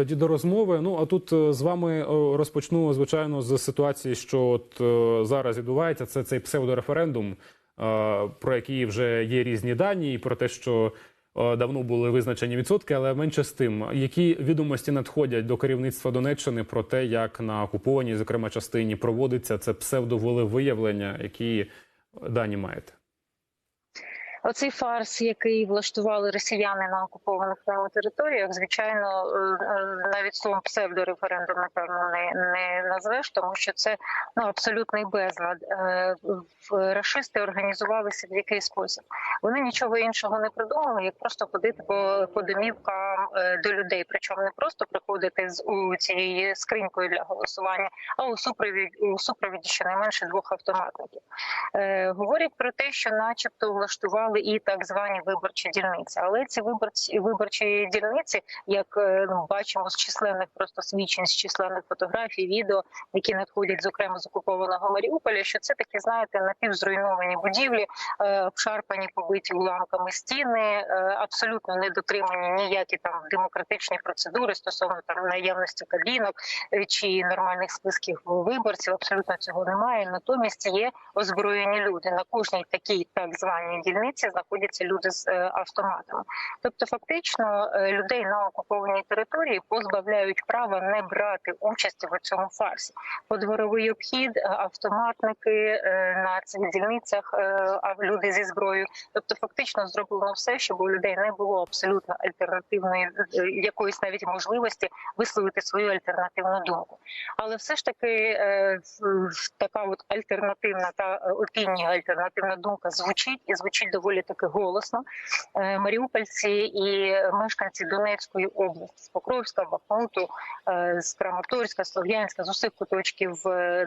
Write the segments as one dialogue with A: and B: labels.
A: Тоді до розмови. Ну а тут е, з вами е, розпочну звичайно з ситуації, що от е, зараз відбувається. Це цей псевдореферендум, про який вже є різні дані, і про те, що давно були визначені відсотки, але менше з тим, які відомості надходять до керівництва Донеччини про те, як на окупованій, зокрема частині, проводиться це псевдоволевиявлення, які дані маєте.
B: Оцей фарс, який влаштували росіяни на окупованих нами територіях, звичайно, е, е, навіть словом псевдореферендум, напевно, не, не назвеш, тому що це ну абсолютний безлад. Е, Рашисти організувалися в який спосіб. Вони нічого іншого не придумали, як просто ходити по, по домівкам е, до людей. Причому не просто приходити з у цією скринькою для голосування, а у супровід у супровіді щонайменше двох автоматників. Е, говорять про те, що, начебто, влаштували і так звані виборчі дільниці. Але ці виборці виборчі дільниці, як е, ну, бачимо з численних просто свідчень, з численних фотографій, відео, які надходять зокрема з окупованого Маріуполя, що це такі, знаєте, напівзруйновані будівлі, е, обшарпані, побиті уламками стіни, е, абсолютно не дотримані ніякі там демократичні процедури стосовно там наявності кабінок е, чи нормальних списків виборців. Абсолютно цього немає. Натомість є озброєні люди. На кожній такій так званій дільниці знаходяться люди з е, автоматами. Тобто, фактично, е, людей на окупованій території позбавляють права не брати участі в цьому фарсі. Подворовий обхід, автоматники на цих дільницях, люди зі зброєю. Тобто, фактично зроблено все, щоб у людей не було абсолютно альтернативної е, якоїсь навіть можливості висловити свою альтернативну думку. Але все ж таки е, така от альтернативна та е, опінія, альтернативна думка звучить і звучить доволі таки голосно. Маріупольці і мешканці Донецької області, з Покровська, Бахмуту, з Краматорська, Слов'янська, з усіх куточків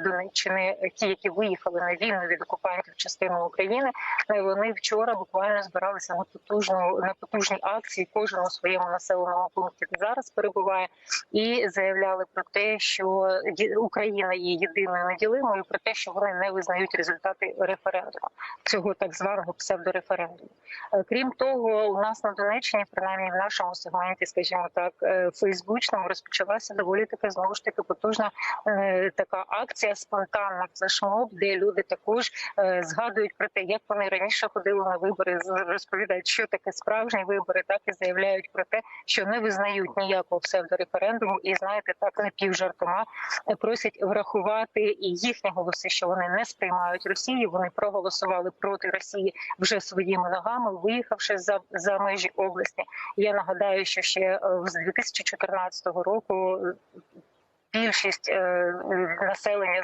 B: Донеччини, ті, які виїхали на вільну від окупантів частину України, вони вчора буквально збиралися на потужну на потужній акції, у своєму населеному пункті зараз перебуває, і заявляли про те, що Україна є єдиною неділимою, про те, що вони не визнають результати референдуму цього так званого псевдореферендуму. Е, Крім того, у нас на Донеччині, принаймні в нашому сегменті, скажімо так, е, фейсбучному розпочалася доволі таки знову ж таки потужна е, така акція спонтанна флешмоб, де люди також згадують про те, як вони раніше ходили на вибори, розповідають, що таке справжні вибори, так і заявляють про те, що не визнають ніякого псевдореферендуму, і знаєте, так напівжартома просять врахувати і їхні голоси, що вони не сприймають Росію. Вони проголосували проти Росії вже своїми ногами, виїхавши за, за межі області. Я нагадаю, що ще е, з 2014 року. Більшість е, населення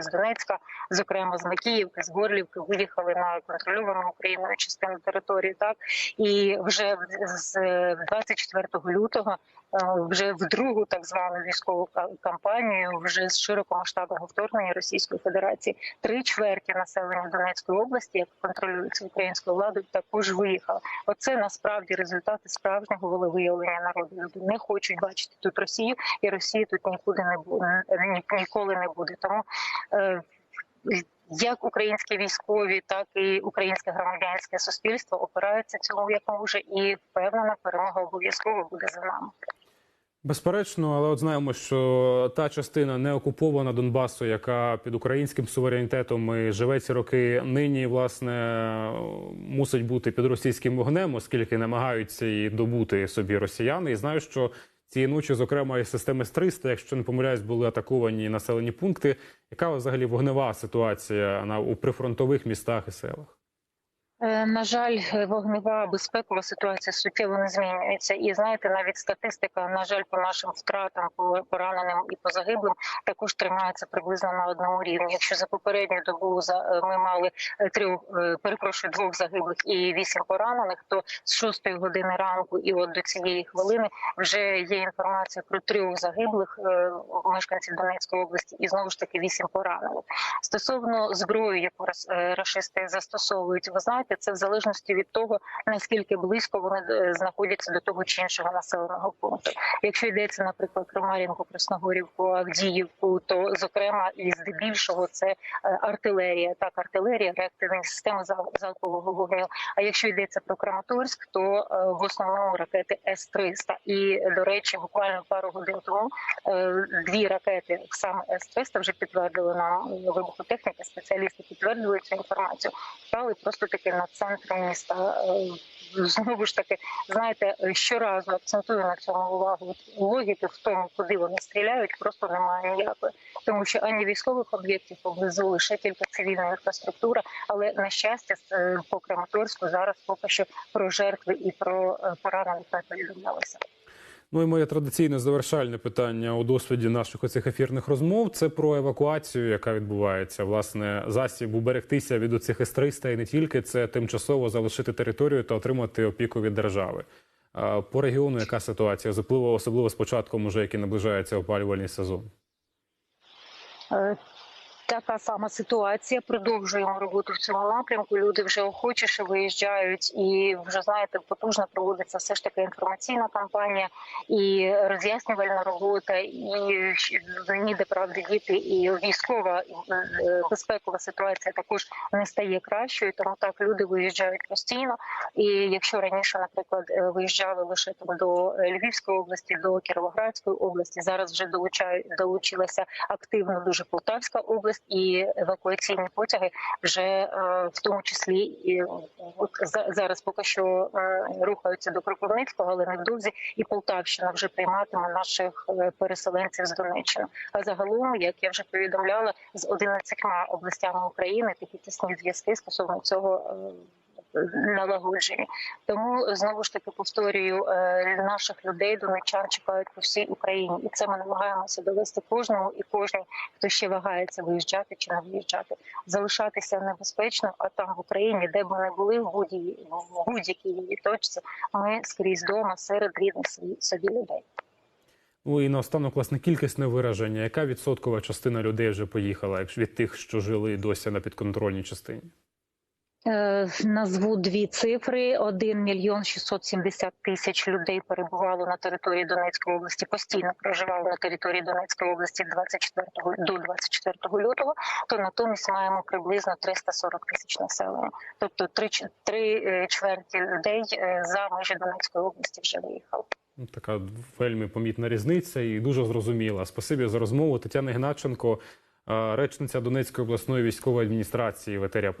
B: з Донецька, зокрема з Макіївки, з Горлівки, виїхали на контрольовану Україною частину території. Так і вже з 24 лютого, е, вже в другу так звану військову кампанію, вже з широкомасштабного вторгнення Російської Федерації, три чверті населення Донецької області, як контролюється українською владою, також виїхали. Оце насправді результати справжнього волевиявлення народу. Люди не хочуть бачити тут Росію, і Росії тут нікуди не буде ні, ніколи не буде. Тому е, як українські військові, так і українське громадянське суспільство опираються цьому як може, і впевнена перемога обов'язково буде за нами.
A: Безперечно, але от знаємо, що та частина неокупована Донбасу, яка під українським суверенітетом і живе ці роки, нині власне мусить бути під російським вогнем, оскільки намагаються її добути собі росіяни. І знаю, що цієї ночі, зокрема, із системи С-300, якщо не помиляюсь, були атаковані населені пункти. Яка взагалі вогнева ситуація на у прифронтових містах і селах?
B: Е, На жаль, е, вогнева безпекова ситуація суттєво не змінюється. І знаєте, навіть статистика, на жаль, по нашим втратам, по пораненим і по загиблим, також тримається приблизно на одному рівні. Якщо за попередню добу е, ми мали трьох, перепрошую, двох загиблих і вісім поранених, то з шостої години ранку і от до цієї хвилини вже є інформація про трьох загиблих мешканців Донецької області, і знову ж таки вісім поранених. Стосовно зброї, яку рашисти застосовують, ви знаєте, знаєте, це в залежності від того наскільки близько вони е, знаходяться до того чи іншого населеного пункту. Якщо йдеться, наприклад, про Мар'їнку, Красногорівку, Авдіївку, то зокрема і здебільшого це е, артилерія, так артилерія, реактивні системи залпового вогню. А якщо йдеться про Краматорськ, то е, в основному ракети С-300. І до речі, буквально пару годин тому дві ракети саме С-300 вже підтвердили на вибухотехніки. Спеціалісти підтвердили цю інформацію. Стали просто таки на центр міста. Е, Знову ж таки, знаєте, е, щоразу акцентую на цьому увагу. Логіки в тому, куди вони стріляють, просто немає ніякої, тому що ані військових об'єктів поблизу лише тільки цивільна інфраструктура. Але на щастя, е, по Краматорську зараз поки що про жертви і про е, поранених не повідомлялося.
A: Ну і моє традиційне завершальне питання у досвіді наших оцих ефірних розмов це про евакуацію, яка відбувається. Власне, засіб уберегтися від оцих С-300 і не тільки це тимчасово залишити територію та отримати опіку від держави. По регіону яка ситуація? Особливо, особливо з початком, уже який наближається опалювальний сезон.
B: Е, Така сама ситуація. Продовжуємо роботу в цьому напрямку. Люди вже охочіше виїжджають, і вже знаєте, потужно проводиться все ж таки інформаційна кампанія і роз'яснювальна робота, і ніде правди діти, і військова е, безпекова ситуація також не стає кращою. Тому так люди виїжджають постійно. І якщо раніше, наприклад, е, виїжджали лише там до Львівської області, до Кіровоградської області, зараз вже долучають долучилася активно дуже Полтавська область, і евакуаційні потяги вже е, в тому числі і от за- зараз поки що е, рухаються до Кропивницького, але невдовзі і Полтавщина вже прийматиме наших е, переселенців з Донеччини. А загалом, як я вже повідомляла, з 11 областями України такі тісні зв'язки стосовно цього. Налагоджені тому знову ж таки повторюю е, наших людей донечан чекають по всій Україні, і це ми намагаємося довести кожному і кожній, хто ще вагається виїжджати чи не виїжджати, залишатися небезпечно. А там в Україні, де б ми не були, в будь-якій її точці, ми скрізь дома серед рідних собі людей.
A: Ну і наостанок, власне, кількісне вираження. Яка відсоткова частина людей вже поїхала, якщо від тих, що жили досі на підконтрольній частині?
B: Е, Назву дві цифри: 1 мільйон 670 тисяч людей перебувало на території Донецької області, постійно проживало на території Донецької області 24 до 24 лютого. То натомість маємо приблизно 340 тисяч населення. Тобто три, три е, чверті людей е, за межі Донецької області вже виїхали.
A: Ну, Така вельми помітна різниця і дуже зрозуміла. Спасибі за розмову. Тетяна Гначенко, речниця Донецької обласної військової адміністрації в етері.